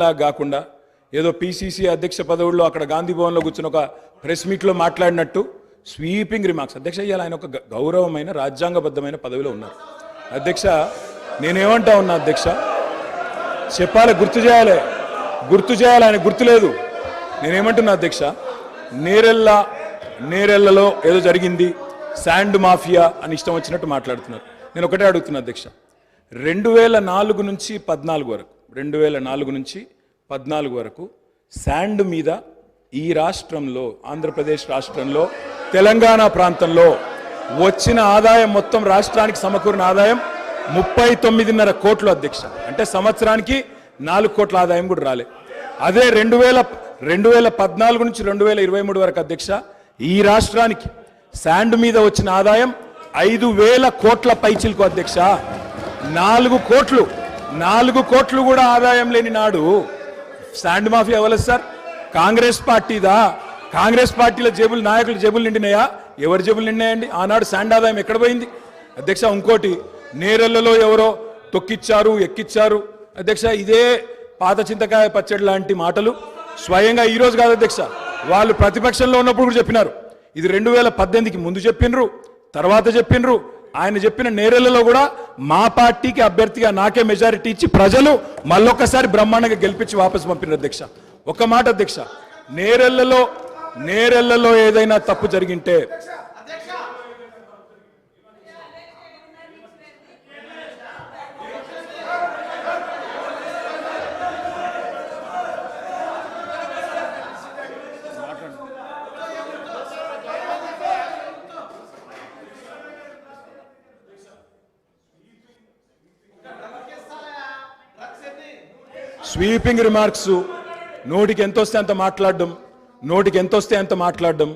లా కాకుండా ఏదో పిసిసి అధ్యక్ష పదవుల్లో అక్కడ గాంధీ భవన్లో కూర్చుని ఒక ప్రెస్ మీట్లో మాట్లాడినట్టు స్వీపింగ్ రిమార్క్స్. అధ్యక్ష ఇవాళ ఆయన ఒక గౌరవమైన రాజ్యాంగబద్ధమైన పదవిలో ఉన్నారు. అధ్యక్ష నేనేమంటా ఉన్నా అధ్యక్ష? చెప్పాలి గుర్తు చేయాలి. గుర్తు చేయాలి ఆయన గుర్తులేదు నేనేమంటున్నా అధ్యక్ష? నేరెల్లా నేరెళ్ళలో ఏదో జరిగింది శాండ్ మాఫియా అని ఇష్టం వచ్చినట్టు మాట్లాడుతున్నారు. నేను ఒకటే అడుగుతున్నా అధ్యక్ష. రెండు వేల నాలుగు నుంచి పద్నాలుగు వరకు రెండు వేల నాలుగు నుంచి పద్నాలుగు వరకు శాండ్ మీద ఈ రాష్ట్రంలో ఆంధ్రప్రదేశ్ రాష్ట్రంలో తెలంగాణ ప్రాంతంలో వచ్చిన ఆదాయం మొత్తం రాష్ట్రానికి సమకూరిన ఆదాయం ముప్పై తొమ్మిదిన్నర కోట్లు అధ్యక్ష. అంటే సంవత్సరానికి నాలుగు కోట్ల ఆదాయం కూడా రాలే. అదే రెండు వేల రెండు వేల పద్నాలుగు నుంచి రెండు వేల ఇరవై మూడు వరకు అధ్యక్ష ఈ రాష్ట్రానికి శాండ్ మీద వచ్చిన ఆదాయం ఐదు వేల కోట్ల పైచిల్కు అధ్యక్ష. నాలుగు కోట్లు నాలుగు కోట్లు కూడా ఆదాయం లేని నాడు శాండ్ మాఫియా ఎవరు సార్? కాంగ్రెస్ పార్టీదా? కాంగ్రెస్ పార్టీల జేబులు నాయకుల జేబులు నిండినాయా? ఎవరి జేబులు నిండినాయండి ఆనాడు శాండ్ ఆదాయం ఎక్కడ పోయింది? అధ్యక్ష ఇంకోటి నేరెళ్ళలో ఎవరో తొక్కిచ్చారు ఎక్కిచ్చారు. అధ్యక్ష ఇదే పాత చింతకాయ పచ్చడి లాంటి మాటలు. స్వయంగా ఈరోజు కాదు అధ్యక్ష వాళ్ళు ప్రతిపక్షంలో ఉన్నప్పుడు కూడా చెప్పినారు. ఇది రెండు వేల పద్దెనిమిదికి ముందు చెప్పినరు తర్వాత చెప్పినరు. ఆయన చెప్పిన నేరెళ్ళలో కూడా మా పార్టీకి అభ్యర్థిగా నాకే మెజారిటీ ఇచ్చి ప్రజలు మళ్ళొక్కసారి బ్రహ్మాండంగా గెలిపించి వాపసు పంపిన అధ్యక్ష. ఒక మాట అధ్యక్ష నేరెళ్ళలో నేరెళ్ళలో ఏదైనా తప్పు జరిగింటే స్వీపింగ్ రిమార్క్స్ నోటికి ఎంత వస్తే అంత మాట్లాడడం నోటికి ఎంత వస్తే అంత మాట్లాడడం.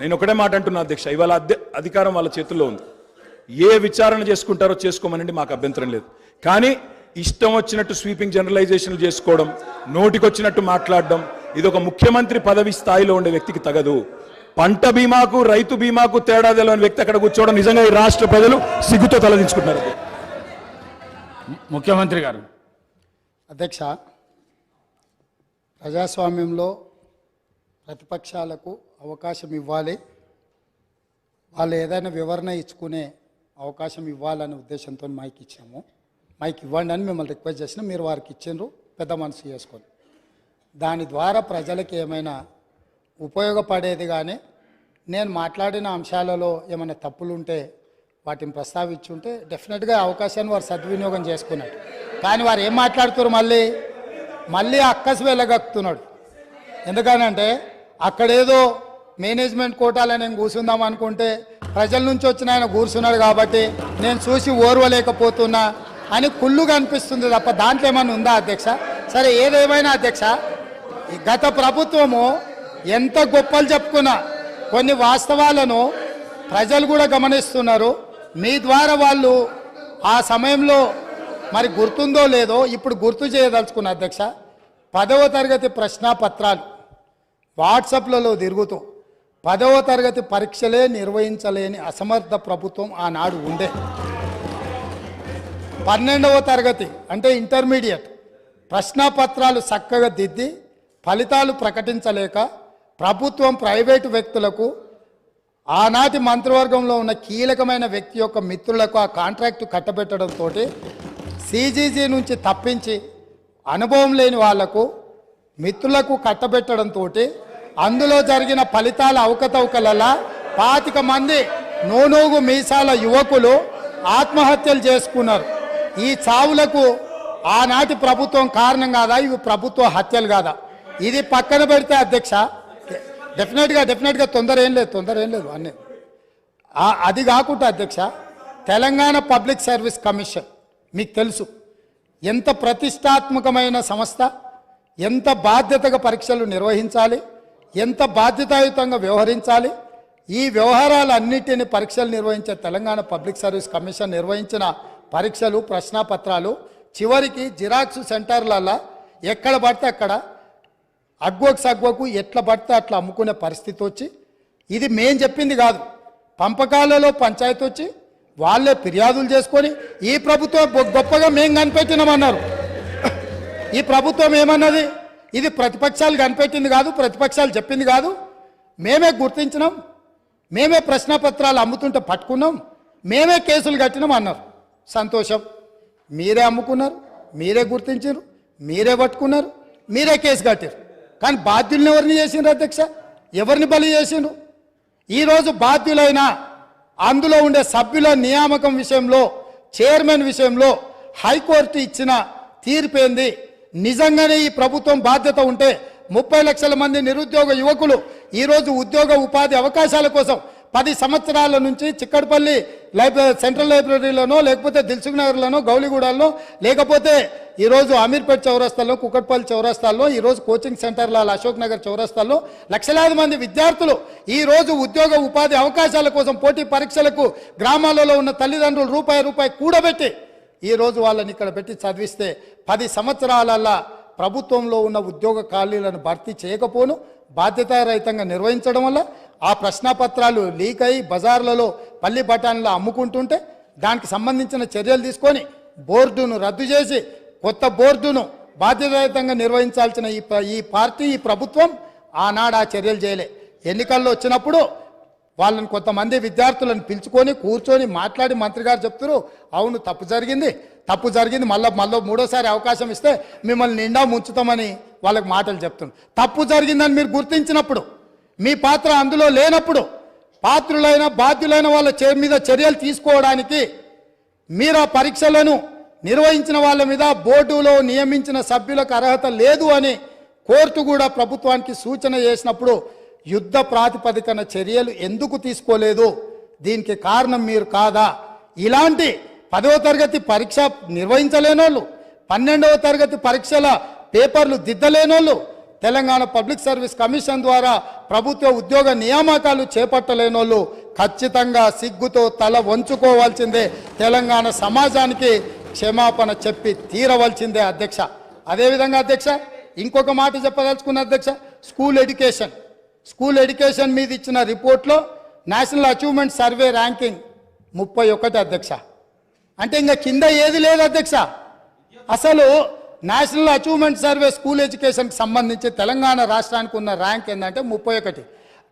నేను ఒకటే మాట అంటున్నా అధ్యక్ష ఇవాళ అధ్య అధికారం వాళ్ళ చేతుల్లో ఉంది. ఏ విచారణ చేసుకుంటారో చేసుకోమనండి మాకు అభ్యంతరం లేదు. కానీ ఇష్టం వచ్చినట్టు స్వీపింగ్ జనరలైజేషన్లు చేసుకోవడం నోటికి వచ్చినట్టు మాట్లాడడం ఇది ఒక ముఖ్యమంత్రి పదవి స్థాయిలో ఉండే వ్యక్తికి తగదు. పంట బీమాకు రైతు బీమాకు తేడా తెలియని వ్యక్తి అక్కడ కూర్చోవడం నిజంగా ఈ రాష్ట్ర ప్రజలు సిగ్గుతో తలదించుకుంటున్నారు. ముఖ్యమంత్రి గారు. అధ్యక్ష ప్రజాస్వామ్యంలో ప్రతిపక్షాలకు అవకాశం ఇవ్వాలి. వాళ్ళు ఏదైనా వివరణ ఇచ్చుకునే అవకాశం ఇవ్వాలనే ఉద్దేశంతో మైక్ ఇచ్చాము. మైక్ ఇవ్వండి అని మిమ్మల్ని రిక్వెస్ట్ చేసినా మీరు వారికి ఇచ్చిండ్రు. పెద్ద మనసు చేసుకొని దాని ద్వారా ప్రజలకు ఏమైనా ఉపయోగపడేది కానీ నేను మాట్లాడిన అంశాలలో ఏమైనా తప్పులు ఉంటే వాటిని ప్రస్తావించుంటే డెఫినెట్గా అవకాశాన్ని వారు సద్వినియోగం చేసుకున్నారు కానీ వారు ఏం మాట్లాడుతున్నారు మళ్ళీ? మళ్ళీ అక్కసి వెళ్ళగక్కుతున్నాడు. ఎందుకనంటే అక్కడేదో మేనేజ్మెంట్ కోటాలో నేను కూర్చుందాం అనుకుంటే ప్రజల నుంచి వచ్చిన ఆయన కూర్చున్నాడు కాబట్టి నేను చూసి ఓర్వలేకపోతున్నా అని కుళ్ళుగా అనిపిస్తుంది తప్ప దాంట్లో ఏమైనా ఉందా అధ్యక్ష? సరే ఏదేమైనా అధ్యక్ష గత ప్రభుత్వము ఎంత గొప్పలు చెప్పుకున్నా కొన్ని వాస్తవాలను ప్రజలు కూడా గమనిస్తున్నారు. మీ ద్వారా వాళ్ళు ఆ సమయంలో మరి గుర్తుందో లేదో ఇప్పుడు గుర్తు చేయదలుచుకున్న అధ్యక్ష. పదవ తరగతి ప్రశ్నాపత్రాలు వాట్సాప్లలో తిరుగుతూ. పదవ తరగతి పరీక్షలే నిర్వహించలేని అసమర్థ ప్రభుత్వం ఆనాడు ఉండే. పన్నెండవ తరగతి అంటే ఇంటర్మీడియట్. ప్రశ్నాపత్రాలు చక్కగా దిద్ది ఫలితాలు ప్రకటించలేక ప్రభుత్వం ప్రైవేటు వ్యక్తులకు ఆనాటి మంత్రివర్గంలో ఉన్న కీలకమైన వ్యక్తి యొక్క మిత్రులకు ఆ కాంట్రాక్టు కట్టబెట్టడంతో సీజీజీ నుంచి తప్పించి అనుభవం లేని వాళ్ళకు మిత్రులకు కట్టబెట్టడంతో అందులో జరిగిన ఫలితాల అవకతవకలలా పాతిక మంది నోనోగు మీసాల యువకులు ఆత్మహత్యలు చేసుకున్నారు. ఈ చావులకు ఆనాటి ప్రభుత్వం కారణం కాదా? ఇవి ప్రభుత్వ హత్యలు కాదా? ఇది పక్కన పెడితే అధ్యక్ష డెఫినెట్గా డెఫినెట్గా తొందర ఏం లేదు తొందర ఏం లేదు అన్నీ. అది కాకుండా అధ్యక్ష తెలంగాణ పబ్లిక్ సర్వీస్ కమిషన్ మీకు తెలుసు. ఎంత ప్రతిష్టాత్మకమైన సంస్థ ఎంత బాధ్యతగా పరీక్షలు నిర్వహించాలి ఎంత బాధ్యతాయుతంగా వ్యవహరించాలి ఈ వ్యవహారాలన్నిటిని పరీక్షలు నిర్వహించే తెలంగాణ పబ్లిక్ సర్వీస్ కమిషన్ నిర్వహించిన పరీక్షలు ప్రశ్నాపత్రాలు చివరికి జిరాక్స్ సెంటర్లలో ఎక్కడ పడితే అక్కడ అగ్వకు సగ్వకు ఎట్లా పడితే అట్లా అమ్ముకునే పరిస్థితి వచ్చి ఇది మేం చెప్పింది కాదు. పంపకాలలో పంచాయతీ వచ్చి వాళ్ళే ఫిర్యాదులు చేసుకొని ఈ ప్రభుత్వం గొ- గొప్పగా మేము కనిపెట్టినామన్నారు. ఈ ప్రభుత్వం ఏమన్నది? ఇది ప్రతిపక్షాలు కనిపెట్టింది కాదు ప్రతిపక్షాలు చెప్పింది కాదు. మేమే గుర్తించినాం. మేమే ప్రశ్నపత్రాలు అమ్ముతుంటే పట్టుకున్నాం. మేమే కేసులు కట్టినాం అన్నారు. సంతోషం. మీరే అమ్ముకున్నారు మీరే గుర్తించారు మీరే పట్టుకున్నారు మీరే కేసు కట్టారు కానీ బాధ్యుల్ని ఎవరిని చేసిండ్రు అధ్యక్ష? ఎవరిని బలి చేసిండ్రు? ఈరోజు బాధ్యులైన అందులో ఉండే సభ్యుల నియామకం విషయంలో చైర్మన్ విషయంలో హైకోర్టు ఇచ్చిన తీర్పేంది? నిజంగానే ఈ ప్రభుత్వం బాధ్యత ఉంటే ముప్పై లక్షల మంది నిరుద్యోగ యువకులు ఈరోజు ఉద్యోగ ఉపాధి అవకాశాల కోసం పది సంవత్సరాల నుంచి చిక్కడపల్లి లైబ్రరీ సెంట్రల్ లైబ్రరీలోనో లేకపోతే దిల్సుఖ్ నగర్లోనో గౌలిగూడలో లేకపోతే ఈరోజు అమీర్పేట్ చౌరస్తాలో కుక్కట్పల్లి చౌరస్తాల్లో ఈరోజు కోచింగ్ సెంటర్ల అశోక్ నగర్ చౌరస్తాల్లో లక్షలాది మంది విద్యార్థులు ఈ రోజు ఉద్యోగ ఉపాధి అవకాశాల కోసం పోటీ పరీక్షలకు గ్రామాలలో ఉన్న తల్లిదండ్రులు రూపాయి రూపాయి కూడబెట్టి ఈ రోజు వాళ్ళని ఇక్కడ పెట్టి చదివిస్తే పది సంవత్సరాలల్లా ప్రభుత్వంలో ఉన్న ఉద్యోగ ఖాళీలను భర్తీ చేయకపోను బాధ్యతారహితంగా నిర్వహించడం వల్ల ఆ ప్రశ్నపత్రాలు లీక్ అయి బజార్లలో పల్లి బఠాన్లో అమ్ముకుంటుంటే దానికి సంబంధించిన చర్యలు తీసుకొని బోర్డును రద్దు చేసి కొత్త బోర్డును బాధ్యతాయుతంగా నిర్వహించాల్సిన ఈ ఈ పార్టీ ఈ ప్రభుత్వం ఆనాడు ఆ చర్యలు చేయలే. ఎన్నికల్లో వచ్చినప్పుడు వాళ్ళని కొంతమంది విద్యార్థులను పిలుచుకొని కూర్చొని మాట్లాడి మంత్రి గారు చెప్తారు అవును తప్పు జరిగింది తప్పు జరిగింది మళ్ళీ మళ్ళీ మూడోసారి అవకాశం ఇస్తే మిమ్మల్ని నిండా ముంచుతామని వాళ్ళకి మాటలు చెప్తున్నారు. తప్పు జరిగిందని మీరు గుర్తించినప్పుడు మీ పాత్ర అందులో లేనప్పుడు పాత్రులైన బాధ్యులైన వాళ్ళ చే- మీద చర్యలు తీసుకోవడానికి మీరు ఆ పరీక్షలను నిర్వహించిన వాళ్ళ మీద బోర్డులో నియమించిన సభ్యులకు అర్హత లేదు అని కోర్టు కూడా ప్రభుత్వానికి సూచన చేసినప్పుడు యుద్ధ ప్రాతిపదికన చర్యలు ఎందుకు తీసుకోలేదు? దీనికి కారణం మీరు కాదా? ఇలాంటి పదవ తరగతి పరీక్ష నిర్వహించలేనోళ్ళు పన్నెండవ తరగతి పరీక్షల పేపర్లు దిద్దలేనోళ్ళు తెలంగాణ పబ్లిక్ సర్వీస్ కమిషన్ ద్వారా ప్రభుత్వ ఉద్యోగ నియామకాలు చేపట్టలేనోళ్ళు ఖచ్చితంగా సిగ్గుతో తల వంచుకోవాల్సిందే తెలంగాణ సమాజానికి క్షమాపణ చెప్పి తీరవలసిందే అధ్యక్ష. అదేవిధంగా అధ్యక్ష ఇంకొక మాట చెప్పదలుచుకున్న అధ్యక్ష స్కూల్ ఎడ్యుకేషన్. స్కూల్ ఎడ్యుకేషన్ మీద ఇచ్చిన రిపోర్ట్లో నేషనల్ అచీవ్మెంట్ సర్వే ర్యాంకింగ్ ముప్పై ఒకటి అధ్యక్ష. అంటే ఇంకా కింద ఏది లేదు అధ్యక్ష. అసలు నేషనల్ అచీవ్మెంట్ సర్వే స్కూల్ ఎడ్యుకేషన్కి సంబంధించి తెలంగాణ రాష్ట్రానికి ఉన్న ర్యాంక్ ఏంటంటే ముప్పై ఒకటి.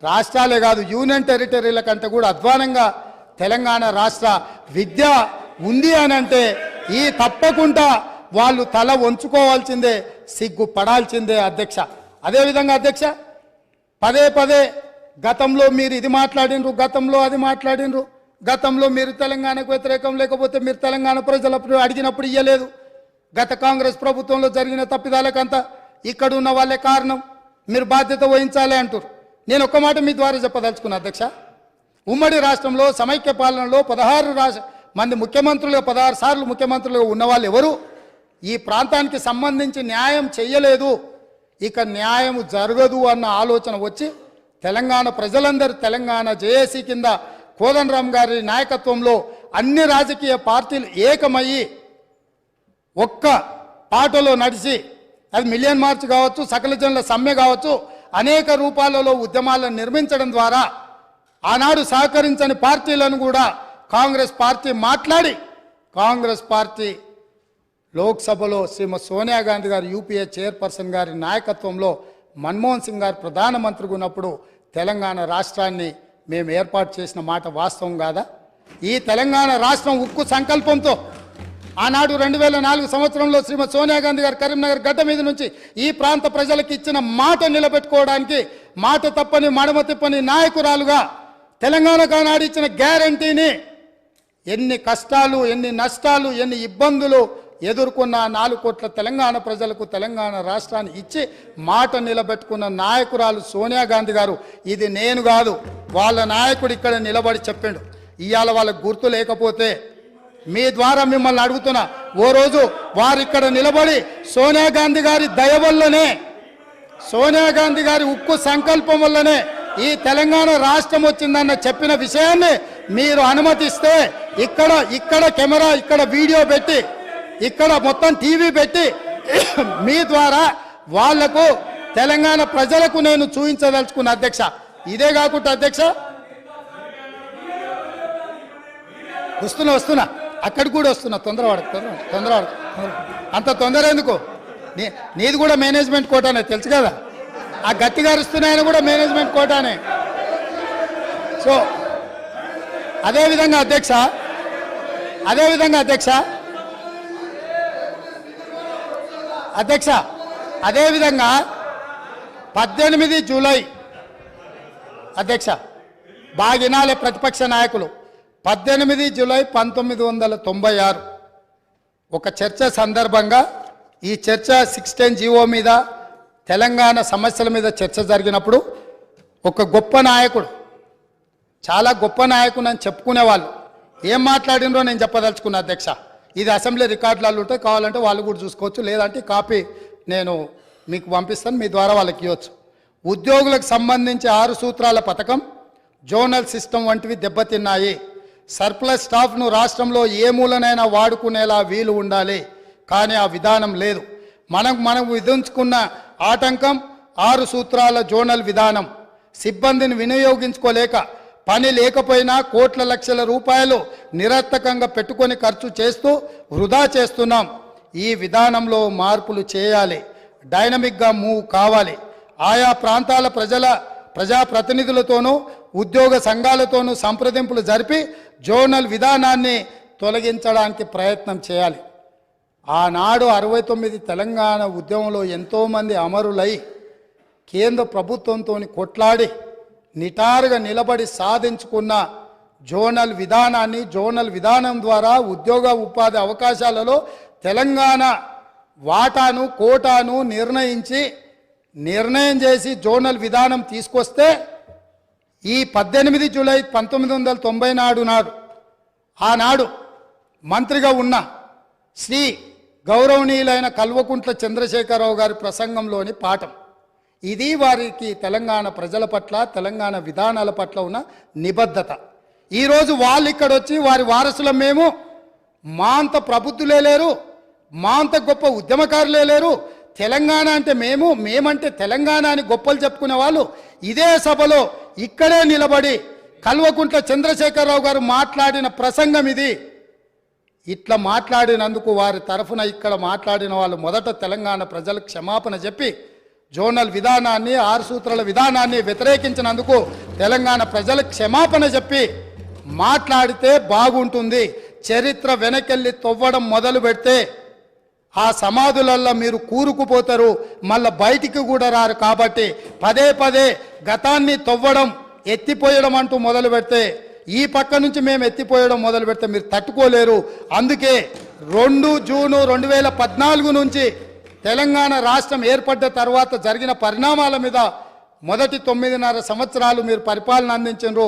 రాష్ట్రాలే కాదు యూనియన్ టెరిటరీల కంటే కూడా అధ్వానంగా తెలంగాణ రాష్ట్ర విద్య ఉంది అని అంటే ఈ తప్పకుండా వాళ్ళు తల వంచుకోవాల్సిందే సిగ్గు పడాల్సిందే అధ్యక్ష అదేవిధంగా అధ్యక్ష పదే పదే గతంలో మీరు ఇది మాట్లాడినరు గతంలో అది మాట్లాడినరు గతంలో మీరు తెలంగాణకు వ్యతిరేకం లేకపోతే మీరు తెలంగాణ ప్రజలప్పుడు అడిగినప్పుడు ఇయ్యలేదు. గత కాంగ్రెస్ ప్రభుత్వంలో జరిగిన తప్పిదాలకంతా ఇక్కడ ఉన్న వాళ్ళే కారణం. మీరు బాధ్యత వహించాలి అంటారు నేను ఒక్క మాట మీ ద్వారా చెప్పదలుచుకున్నా అధ్యక్ష. ఉమ్మడి రాష్ట్రంలో సమైక్య పాలనలో పదహారు రాష్ట్ర మంది ముఖ్యమంత్రులుగా పదహారు సార్లు ముఖ్యమంత్రులుగా ఉన్నవాళ్ళు ఎవరు? ఈ ప్రాంతానికి సంబంధించి న్యాయం చెయ్యలేదు. ఇక న్యాయం జరగదు అన్న ఆలోచన వచ్చి తెలంగాణ ప్రజలందరూ తెలంగాణ జేఏసీ కింద కోదండరామ్ గారి నాయకత్వంలో అన్ని రాజకీయ పార్టీలు ఏకమయ్యి ఒక్క పాటలో నడిచి అది మిలియన్ మార్చ్ కావచ్చు సకల జనుల సమ్మె కావచ్చు అనేక రూపాలలో ఉద్యమాలను నిర్మించడం ద్వారా ఆనాడు సహకరించని పార్టీలను కూడా కాంగ్రెస్ పార్టీ మాట్లాడి కాంగ్రెస్ పార్టీ లోక్సభలో శ్రీమతి సోనియా గాంధీ గారు యూపీఏ చైర్పర్సన్ గారి నాయకత్వంలో మన్మోహన్ సింగ్ గారు ప్రధానమంత్రిగా ఉన్నప్పుడు తెలంగాణ రాష్ట్రాన్ని మేము ఏర్పాటు చేసిన మాట వాస్తవం కాదా? ఈ తెలంగాణ రాష్ట్రం ఉక్కు సంకల్పంతో ఆనాడు రెండు వేల నాలుగు సంవత్సరంలో శ్రీమతి సోనియా గాంధీ గారు కరీంనగర్ గడ్డ మీద నుంచి ఈ ప్రాంత ప్రజలకు ఇచ్చిన మాట నిలబెట్టుకోవడానికి మాట తప్పని మడమ తిప్పని నాయకురాలుగా తెలంగాణకు ఆనాడు ఇచ్చిన గ్యారంటీని ఎన్ని కష్టాలు ఎన్ని నష్టాలు ఎన్ని ఇబ్బందులు ఎదుర్కొన్న నాలుగు కోట్ల తెలంగాణ ప్రజలకు తెలంగాణ రాష్ట్రాన్ని ఇచ్చి మాట నిలబెట్టుకున్న నాయకురాలు సోనియా గాంధీ గారు. ఇది నేను కాదు వాళ్ళ నాయకుడు ఇక్కడ నిలబడి చెప్పాడు. ఇవాళ వాళ్ళకు గుర్తు లేకపోతే మీ ద్వారా మిమ్మల్ని అడుగుతున్నా. ఓ రోజు వారు ఇక్కడ నిలబడి సోనియా గాంధీ గారి దయ వల్లనే సోనియా గాంధీ గారి ఉక్కు సంకల్పం వల్లనే ఈ తెలంగాణ రాష్ట్రం వచ్చిందన్న చెప్పిన విషయాన్ని మీరు అనుమతిస్తే ఇక్కడ ఇక్కడ కెమెరా ఇక్కడ వీడియో పెట్టి ఇక్కడ మొత్తం టీవీ పెట్టి మీ ద్వారా వాళ్ళకు తెలంగాణ ప్రజలకు నేను చూపించదలుచుకున్న అధ్యక్ష. ఇదే కాకుండా అధ్యక్ష వస్తున్నా వస్తున్నా. అక్కడికి కూడా వస్తున్నా తొందరవాడు తొందర అంత తొందర ఎందుకు? నీ- నీది కూడా మేనేజ్మెంట్ కోటానే తెలుసు కదా? ఆ గట్టిగా గారుస్తున్నాయని కూడా మేనేజ్మెంట్ కోటానే. సో అదేవిధంగా అధ్యక్ష అదేవిధంగా అధ్యక్ష అధ్యక్ష అదేవిధంగా పద్దెనిమిది జూలై అధ్యక్ష బాగా వినాలి ప్రతిపక్ష నాయకులు. పద్దెనిమిది జూలై పంతొమ్మిది వందల తొంభై ఆరు. ఒక చర్చ సందర్భంగా ఈ చర్చ సిక్స్టీన్ జీవో మీద తెలంగాణ సమస్యల మీద చర్చ జరిగినప్పుడు ఒక గొప్ప నాయకుడు చాలా గొప్ప నాయకుడు అని చెప్పుకునేవాళ్ళు. ఏం మాట్లాడినరో నేను చెప్పదలుచుకున్నా అధ్యక్ష. ఇది అసెంబ్లీ రికార్డులలో ఉంటే కావాలంటే వాళ్ళు కూడా చూసుకోవచ్చు లేదంటే కాపీ నేను మీకు పంపిస్తాను మీ ద్వారా వాళ్ళకి ఇవ్వచ్చు. ఉద్యోగులకు సంబంధించి ఆరు సూత్రాల పథకం జోనల్ సిస్టమ్ వంటివి దెబ్బతిన్నాయి. సర్ప్లస్ స్టాఫ్ను రాష్ట్రంలో ఏ మూలనైనా వాడుకునేలా వీలు ఉండాలి. కానీ ఆ విధానం లేదు. మనం మనం విధించుకున్న ఆటంకం ఆరు సూత్రాల జోనల్ విధానం. సిబ్బందిని వినియోగించుకోలేక పని లేకపోయినా కోట్ల లక్షల రూపాయలు నిరర్థకంగా పెట్టుకొని ఖర్చు చేస్తూ వృధా చేస్తున్నాం. ఈ విధానంలో మార్పులు చేయాలి. డైనమిక్గా మూవ్ కావాలి. ఆయా ప్రాంతాల ప్రజల ప్రజాప్రతినిధులతోనూ ఉద్యోగ సంఘాలతోనూ సంప్రదింపులు జరిపి జోనల్ విధానాన్ని తొలగించడానికి ప్రయత్నం చేయాలి. ఆనాడు అరవై తొమ్మిది తెలంగాణ ఉద్యమంలో ఎంతోమంది అమరులై కేంద్ర ప్రభుత్వంతో కొట్లాడి నిటారుగా నిలబడి సాధించుకున్న జోనల్ విధానాన్ని జోనల్ విధానం ద్వారా ఉద్యోగ ఉపాధి అవకాశాలలో తెలంగాణ వాటాను కోటాను నిర్ణయించి నిర్ణయం చేసి జోనల్ విధానం తీసుకొస్తే ఈ పద్దెనిమిది జూలై పంతొమ్మిది వందల తొంభై నాడు నాడు ఆనాడు మంత్రిగా ఉన్న శ్రీ గౌరవనీయులైన కల్వకుంట్ల చంద్రశేఖరరావు గారి ప్రసంగంలోని పాఠం. ఇది వారికి తెలంగాణ ప్రజల పట్ల తెలంగాణ విధానాల పట్ల ఉన్న నిబద్ధత. ఈరోజు వాళ్ళు ఇక్కడ వచ్చి వారి వారసులం మేము మాంత ప్రబుద్ధులే లేరు మాంత గొప్ప ఉద్యమకారులే లేరు. తెలంగాణ అంటే మేము మేమంటే తెలంగాణ అని గొప్పలు చెప్పుకునే వాళ్ళు ఇదే సభలో ఇక్కడే నిలబడి కల్వకుంట్ల చంద్రశేఖరరావు గారు మాట్లాడిన ప్రసంగం ఇది. ఇట్లా మాట్లాడినందుకు వారి తరఫున ఇక్కడ మాట్లాడిన వాళ్ళు మొదట తెలంగాణ ప్రజలకు క్షమాపణ చెప్పి జోనల్ విధానాన్ని ఆరుసూత్రాల విధానాన్ని వ్యతిరేకించినందుకు తెలంగాణ ప్రజలకు క్షమాపణ చెప్పి మాట్లాడితే బాగుంటుంది. చరిత్ర వెనకెళ్ళి తొవ్వడం మొదలు పెడితే ఆ సమాధులల్లో మీరు కూరుకుపోతారు మళ్ళా బయటికి కూడా రారు కాబట్టి పదే పదే గతాన్ని తవ్వడం ఎత్తిపోయడం అంటూ మొదలు పెడితే ఈ పక్క నుంచి మేము ఎత్తిపోయడం మొదలు పెడితే మీరు తట్టుకోలేరు. అందుకే రెండు జూను రెండు వేల పద్నాలుగు నుంచి తెలంగాణ రాష్ట్రం ఏర్పడ్డ తర్వాత జరిగిన పరిణామాల మీద మొదటి తొమ్మిదిన్నర సంవత్సరాలు మీరు పరిపాలన అందించారు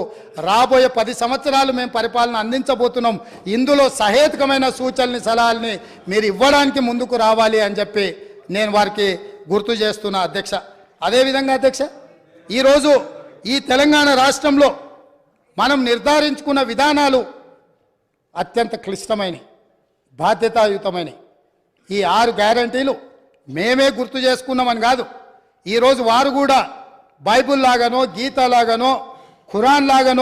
రాబోయే పది సంవత్సరాలు మేము పరిపాలన అందించబోతున్నాం. ఇందులో సహేతుకమైన సూచనల్ని సలహాలని మీరు ఇవ్వడానికి ముందుకు రావాలి అని చెప్పి నేను వారికి గుర్తు చేస్తున్నా అధ్యక్ష. అదేవిధంగా అధ్యక్ష ఈరోజు ఈ తెలంగాణ రాష్ట్రంలో మనం నిర్ధారించుకున్న విధానాలు అత్యంత క్లిష్టమైనవి బాధ్యతాయుతమైనవి ఈ ఆరు గ్యారంటీలు మేమే గుర్తు చేసుకున్నామని కాదు ఈరోజు వారు కూడా బైబుల్ లాగానో గీత లాగానో ఖురాన్ లాగానో